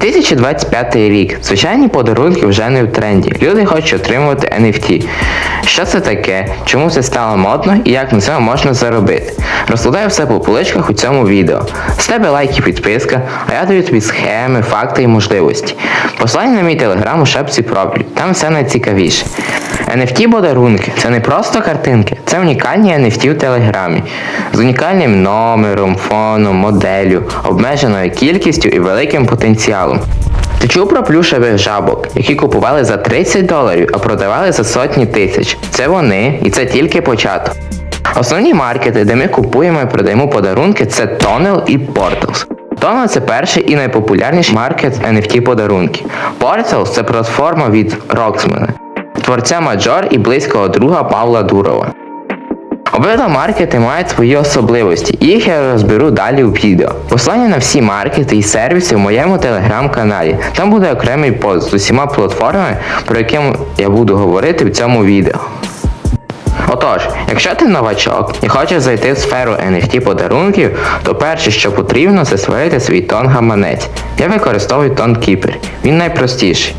2025 рік. Звичайні подарунки вже не в тренді. Люди хочуть отримувати NFT. Що це таке? Чому це стало модно і як на цьому можна заробити? Розкладаю все по поличках у цьому відео. З тебе лайк і підписка, а я даю тобі схеми, факти і можливості. Посилання на мій телеграм у шапці профілю. Там все найцікавіше. NFT подарунки це не просто картинки, це унікальні NFT в телеграмі з унікальним номером, фоном, моделлю, обмеженою кількістю і великим потенціалом. Ти чув про плюшевих жабок, які купували за 30 доларів, а продавали за сотні тисяч. Це вони, і це тільки початок. Основні маркети, де ми купуємо і продаємо подарунки, це Tonel і Portals. Tonel – це перший і найпопулярніший маркет NFT подарунків. Portals – це платформа від Roxman, творця Major і близького друга Павла Дурова. Обидва маркети мають свої особливості, їх я розберу далі у відео. Послання на всі маркети і сервіси в моєму телеграм-каналі. Там буде окремий пост з усіма платформами, про які я буду говорити в цьому відео. Отож, якщо ти новачок і хочеш зайти в сферу NFT подарунків, то перше, що потрібно, це створити свій тон гаманець. Я використовую тон Keeper. Він найпростіший.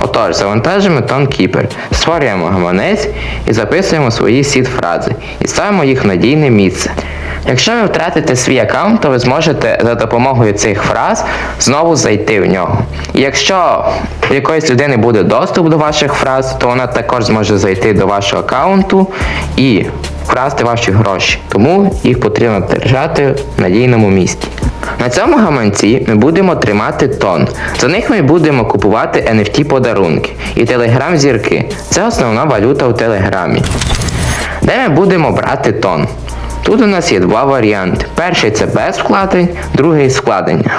Отож, завантажимо тон Keeper, створюємо гаманець і записуємо свої сід фрази і ставимо їх в надійне місце. Якщо ви втратите свій аккаунт, то ви зможете за допомогою цих фраз знову зайти в нього. І якщо у якоїсь людини буде доступ до ваших фраз, то вона також зможе зайти до вашого аккаунту і вкрасти ваші гроші. Тому їх потрібно держати в надійному місці. На цьому гаманці ми будемо тримати тон. За них ми будемо купувати NFT подарунки і телеграм зірки. Це основна валюта у телеграмі. Де ми будемо брати тон? Тут у нас є два варіанти. Перший це без вкладень, другий з вкладеннями.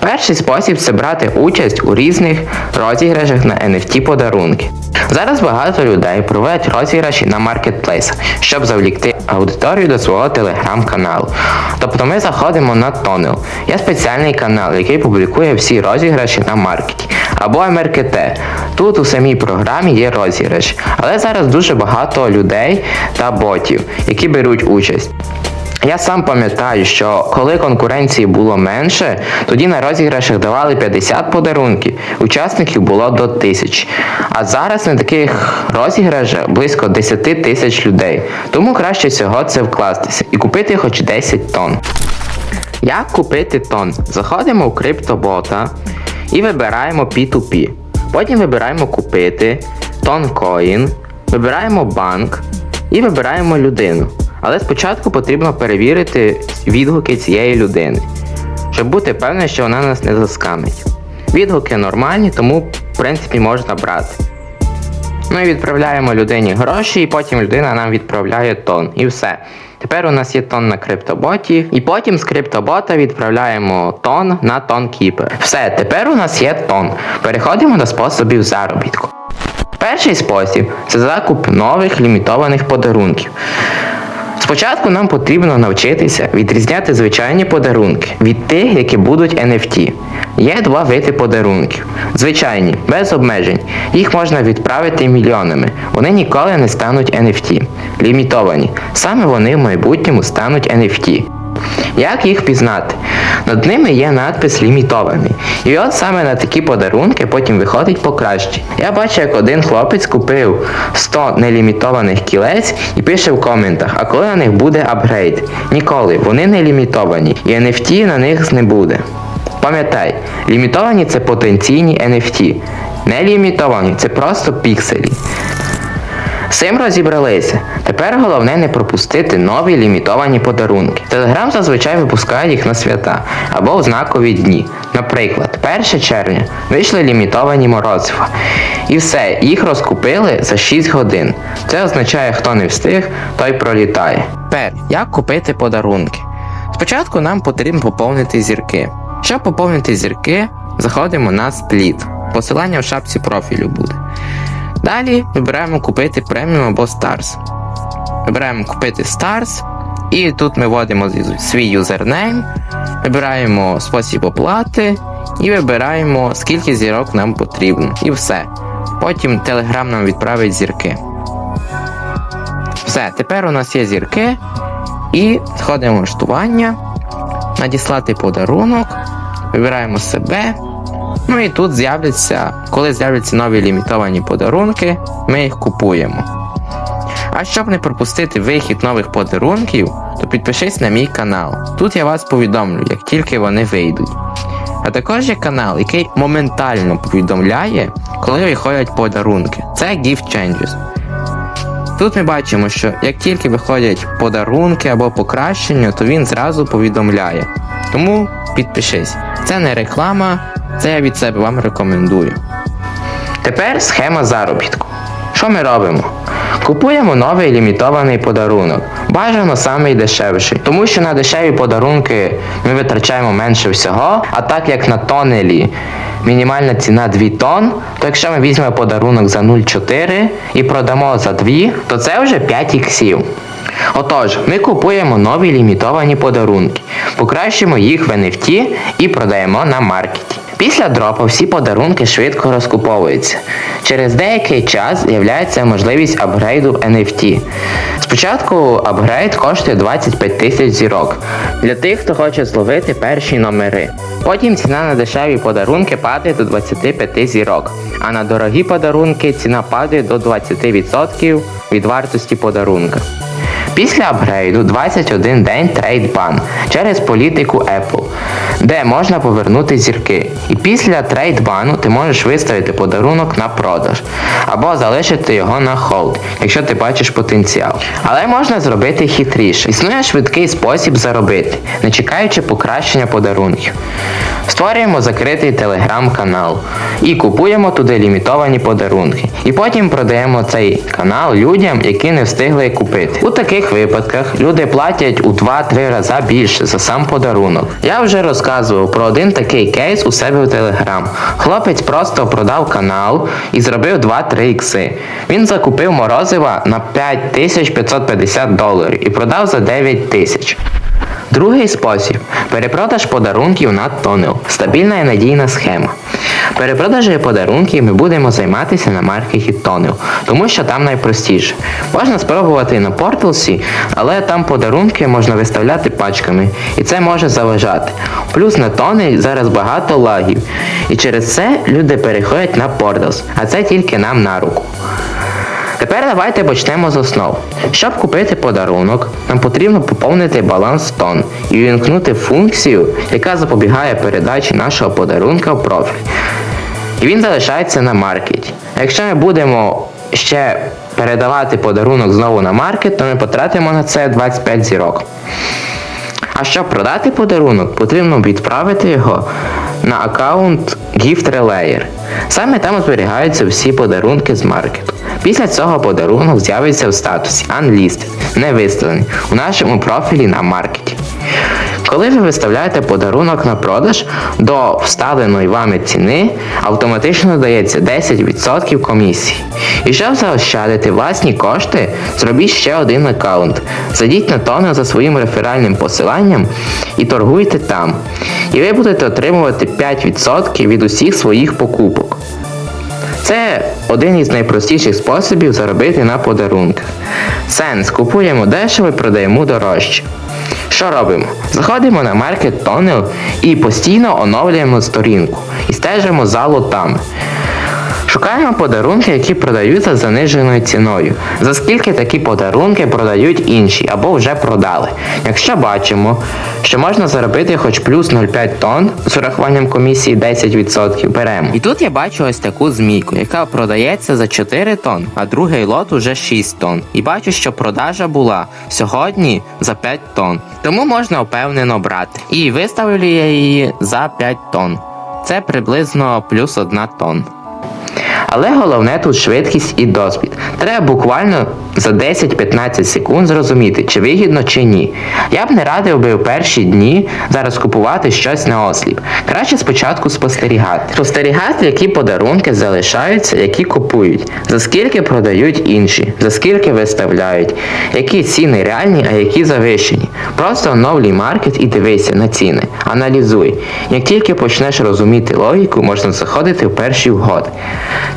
Перший спосіб це брати участь у різних розіграшах на NFT подарунки. Зараз багато людей проводять розіграші на маркетплейсах, щоб завлікти аудиторію до свого телеграм-каналу. Тобто ми заходимо на Тонел. Є спеціальний канал, який публікує всі розіграші на маркеті. Або МРКТ. Тут у самій програмі є розіграш. Але зараз дуже багато людей та ботів, які беруть участь. Я сам пам'ятаю, що коли конкуренції було менше, тоді на розіграшах давали 50 подарунків, учасників було до 1000. А зараз на таких розіграшах близько 10 тисяч людей. Тому краще всього це вкластися і купити хоч 10 тонн. Як купити тон? Заходимо в криптобота і вибираємо P2P. Потім вибираємо купити, тонкоін, вибираємо банк і вибираємо людину. Але спочатку потрібно перевірити відгуки цієї людини, щоб бути певним, що вона нас не заскамить. Відгуки нормальні, тому в принципі можна брати. Ми відправляємо людині гроші, і потім людина нам відправляє тон. І все. Тепер у нас є тон на криптоботі, і потім з криптобота відправляємо тон на тонкіпер. Все, тепер у нас є тон. Переходимо до способів заробітку. Перший спосіб це закуп нових лімітованих подарунків. Спочатку нам потрібно навчитися відрізняти звичайні подарунки від тих, які будуть NFT. Є два види подарунків. Звичайні, без обмежень. Їх можна відправити мільйонами. Вони ніколи не стануть NFT. Лімітовані. Саме вони в майбутньому стануть NFT. Як їх пізнати? Над ними є надпис лімітований. І от саме на такі подарунки потім виходить покраще. Я бачу, як один хлопець купив 100 нелімітованих кілець і пише в коментах, а коли на них буде апгрейд? Ніколи, вони не лімітовані, і NFT на них не буде. Пам'ятай, лімітовані це потенційні NFT. Не лімітовані це просто пікселі. З цим розібралися. Тепер головне не пропустити нові лімітовані подарунки. Телеграм зазвичай випускає їх на свята або в знакові дні. Наприклад, 1 червня вийшли лімітовані морозива. І все, їх розкупили за 6 годин. Це означає, хто не встиг, той пролітає. Тепер, як купити подарунки? Спочатку нам потрібно поповнити зірки. Щоб поповнити зірки, заходимо на спліт. Посилання в шапці профілю буде. Далі вибираємо купити преміум або Stars. Вибираємо купити Stars. І тут ми вводимо свій юзернейм, вибираємо спосіб оплати і вибираємо, скільки зірок нам потрібно. І все. Потім Telegram нам відправить зірки. Все, тепер у нас є зірки. І сходимо в влаштування, надіслати подарунок, вибираємо себе Ну і тут з'являться, коли з'являться нові лімітовані подарунки, ми їх купуємо. А щоб не пропустити вихід нових подарунків, то підпишись на мій канал. Тут я вас повідомлю, як тільки вони вийдуть. А також є канал, який моментально повідомляє, коли виходять подарунки. Це Gift Changes. Тут ми бачимо, що як тільки виходять подарунки або покращення, то він зразу повідомляє. Тому підпишись. Це не реклама, це я від себе вам рекомендую. Тепер схема заробітку. Що ми робимо? Купуємо новий лімітований подарунок. Бажано самий дешевший, тому що на дешеві подарунки ми витрачаємо менше всього, а так як на тонелі мінімальна ціна 2 тонн, то якщо ми візьмемо подарунок за 0,4 і продамо за 2, то це вже 5 іксів. Отож, ми купуємо нові лімітовані подарунки, покращимо їх в NFT і продаємо на маркеті. Після дропу всі подарунки швидко розкуповуються. Через деякий час з'являється можливість апгрейду NFT. Спочатку апгрейд коштує 25 тисяч зірок для тих, хто хоче зловити перші номери. Потім ціна на дешеві подарунки падає до 25 зірок, а на дорогі подарунки ціна падає до 20% від вартості подарунка. Після апгрейду 21 день трейдбан через політику Apple, де можна повернути зірки. І після трейдбану ти можеш виставити подарунок на продаж або залишити його на холд, якщо ти бачиш потенціал. Але можна зробити хитріше. Існує швидкий спосіб заробити, не чекаючи покращення подарунків. Створюємо закритий телеграм-канал і купуємо туди лімітовані подарунки. І потім продаємо цей канал людям, які не встигли купити. У таких випадках люди платять у 2-3 рази більше за сам подарунок. Я вже розказував про один такий кейс у себе в телеграм. Хлопець просто продав канал і зробив 2-3 ікси. Він закупив морозива на 5550 доларів і продав за 9 тисяч. Другий спосіб перепродаж подарунків на тонел. Стабільна і надійна схема. Перепродажею подарунків ми будемо займатися на маркеті Тонел, тому що там найпростіше. Можна спробувати на порталсі, але там подарунки можна виставляти пачками, і це може заважати. Плюс на Тонель зараз багато лагів, і через це люди переходять на порталс, а це тільки нам на руку. Тепер давайте почнемо з основ. Щоб купити подарунок, нам потрібно поповнити баланс тон і увімкнути функцію, яка запобігає передачі нашого подарунка в профіль. І він залишається на маркеті. Якщо ми будемо ще передавати подарунок знову на маркет, то ми потратимо на це 25 зірок. А щоб продати подарунок, потрібно відправити його на аккаунт Gift Relayer. Саме там зберігаються всі подарунки з маркету. Після цього подарунок з'явиться в статусі Unlisted, не виставлений у нашому профілі на маркеті. Коли ви виставляєте подарунок на продаж до вставленої вами ціни, автоматично дається 10% комісії. І щоб заощадити власні кошти, зробіть ще один аккаунт. Зайдіть на тону за своїм реферальним посиланням і торгуйте там. І ви будете отримувати 5% від усіх своїх покупок. Це один із найпростіших способів заробити на подарунках. Сенс купуємо дешево і продаємо дорожче. Що робимо? Заходимо на Market Tunnel і постійно оновлюємо сторінку і стежимо за лотами. Шукаємо подарунки, які продаються заниженою ціною. За скільки такі подарунки продають інші або вже продали. Якщо бачимо, що можна заробити хоч плюс 0,5 тонн з урахуванням комісії 10%, беремо. І тут я бачу ось таку змійку, яка продається за 4 тонн, а другий лот уже 6 тонн. І бачу, що продажа була сьогодні за 5 тонн. Тому можна впевнено брати. І виставлю я її за 5 тонн. Це приблизно плюс 1 тонн. Але головне тут швидкість і досвід. Треба буквально за 10-15 секунд зрозуміти, чи вигідно, чи ні. Я б не радив би у перші дні зараз купувати щось на осліп. Краще спочатку спостерігати. Спостерігати, які подарунки залишаються, які купують, за скільки продають інші, за скільки виставляють, які ціни реальні, а які завищені. Просто оновлюй маркет і дивися на ціни. Аналізуй. Як тільки почнеш розуміти логіку, можна заходити в перші угоди.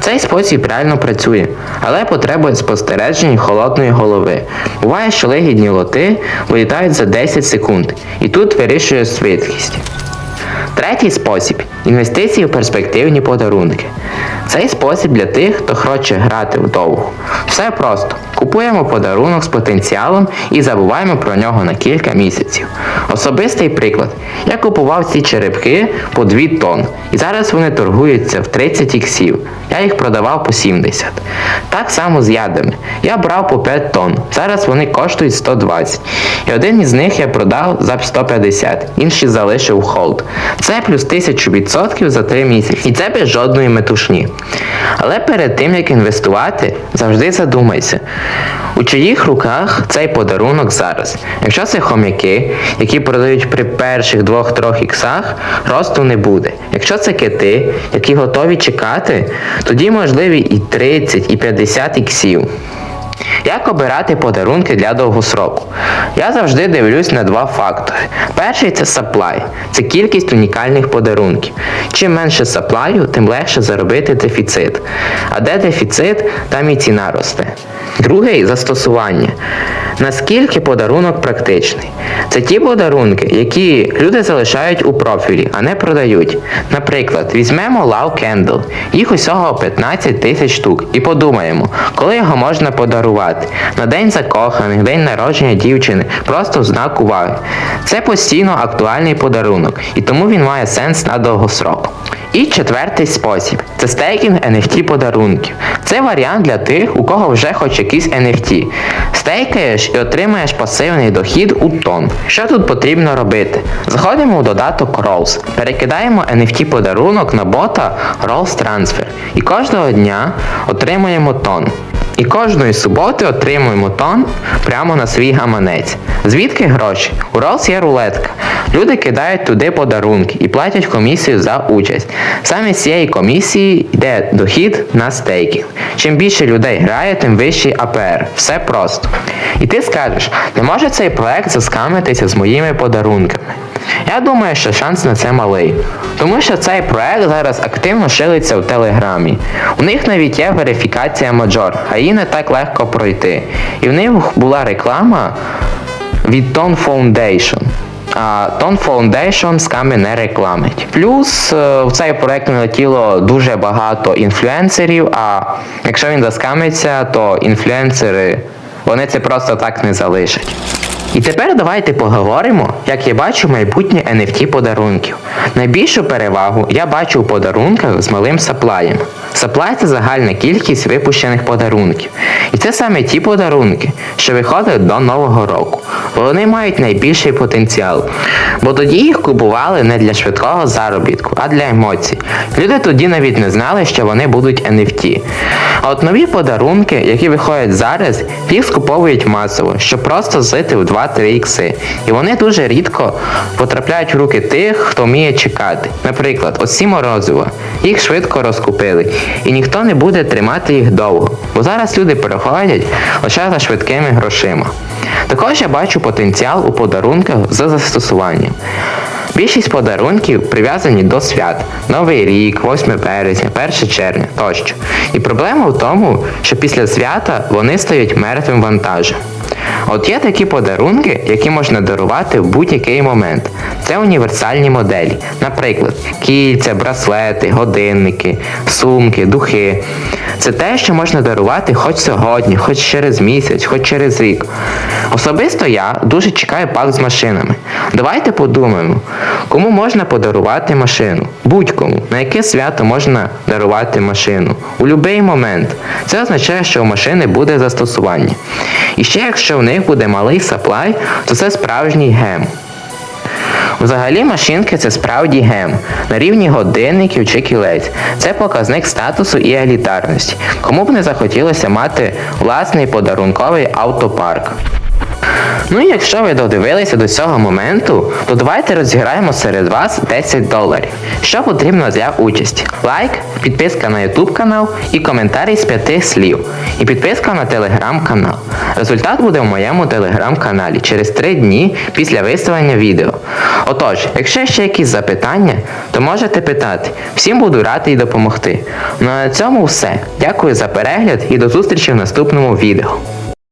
Цей спосіб реально працює, але потребує спостережень холодної голови. Буває, що легідні лоти вилітають за 10 секунд, і тут вирішує швидкість. Третій спосіб інвестиції в перспективні подарунки. Цей спосіб для тих, хто хоче грати вдовго. Все просто. Купуємо подарунок з потенціалом і забуваємо про нього на кілька місяців. Особистий приклад. Я купував ці черепки по 2 тонн, і зараз вони торгуються в 30 іксів. Я їх продавав по 70. Так само з ядами. Я брав по 5 тонн, зараз вони коштують 120. І один із них я продав за 150, інші залишив холд. Це плюс 1000% за 3 місяці. І це без жодної метушні. Але перед тим як інвестувати, завжди задумайся, у чиїх руках цей подарунок зараз. Якщо це хомяки, які продають при перших двох-трьох іксах, росту не буде. Якщо це кити, які готові чекати, тоді можливі і 30, і 50 іксів. Як обирати подарунки для довгосроку? Я завжди дивлюсь на два фактори. Перший це supply, це кількість унікальних подарунків. Чим менше саплаю, тим легше заробити дефіцит. А де дефіцит, там і ціна росте. Другий застосування. Наскільки подарунок практичний? Це ті подарунки, які люди залишають у профілі, а не продають. Наприклад, візьмемо Love Candle. Їх усього 15 тисяч штук. І подумаємо, коли його можна подарувати. На день закоханих, день народження дівчини, просто в знак уваги. Це постійно актуальний подарунок, і тому він має сенс на довгосрок. І четвертий спосіб це стейкінг NFT подарунків. Це варіант для тих, у кого вже хоч якийсь NFT. Стейкаєш і отримаєш пасивний дохід у тон. Що тут потрібно робити? Заходимо у додаток Rolls, перекидаємо NFT подарунок на бота Rolls Transfer і кожного дня отримуємо тон. І кожної суботи отримуємо тон прямо на свій гаманець. Звідки гроші? У Rolls є рулетка. Люди кидають туди подарунки і платять комісію за участь. Саме з цієї комісії йде дохід на стейкінг. Чим більше людей грає, тим вищий АПР. Все просто. І ти скажеш, не може цей проект заскамитися з моїми подарунками. Я думаю, що шанс на це малий. Тому що цей проект зараз активно шилиться в Телеграмі. У них навіть є верифікація Major, а її не так легко пройти. І в них була реклама від Tone Foundation. А Tone Foundation сками не рекламить. Плюс е, в цей проект налетіло дуже багато інфлюенсерів, а якщо він заскамиться, то інфлюенсери вони це просто так не залишать. І тепер давайте поговоримо, як я бачу майбутнє NFT подарунків. Найбільшу перевагу я бачу у подарунках з малим саплаєм. Саплай це загальна кількість випущених подарунків. І це саме ті подарунки, що виходять до Нового року. Вони мають найбільший потенціал. Бо тоді їх купували не для швидкого заробітку, а для емоцій. Люди тоді навіть не знали, що вони будуть NFT. А от нові подарунки, які виходять зараз, їх скуповують масово, щоб просто злити в 2-3 ікси. І вони дуже рідко потрапляють в руки тих, хто вміє чекати. Наприклад, оці морозива. Їх швидко розкупили, і ніхто не буде тримати їх довго. Бо зараз люди переходять лише за швидкими грошима. Також я бачу потенціал у подарунках за застосуванням. Більшість подарунків прив'язані до свят Новий рік, 8 березня, 1 червня тощо. І проблема в тому, що після свята вони стають мертвим вантажем. От є такі подарунки, які можна дарувати в будь-який момент. Це універсальні моделі, наприклад, кільця, браслети, годинники, сумки, духи. Це те, що можна дарувати хоч сьогодні, хоч через місяць, хоч через рік. Особисто я дуже чекаю пак з машинами. Давайте подумаємо, кому можна подарувати машину? Будь-кому. На яке свято можна дарувати машину? У будь-який момент. Це означає, що у машини буде застосування. І ще якщо в них буде малий саплай, то це справжній гем. Взагалі машинки це справді гем на рівні годинників чи кілець. Це показник статусу і елітарності. Кому б не захотілося мати власний подарунковий автопарк. Ну і якщо ви додивилися до цього моменту, то давайте розіграємо серед вас 10 доларів. Що потрібно для участі? Лайк, підписка на YouTube канал і коментарі з 5 слів. І підписка на телеграм-канал. Результат буде в моєму телеграм-каналі через 3 дні після виставлення відео. Отож, якщо ще якісь запитання, то можете питати. Всім буду радий допомогти. Ну а на цьому все. Дякую за перегляд і до зустрічі в наступному відео.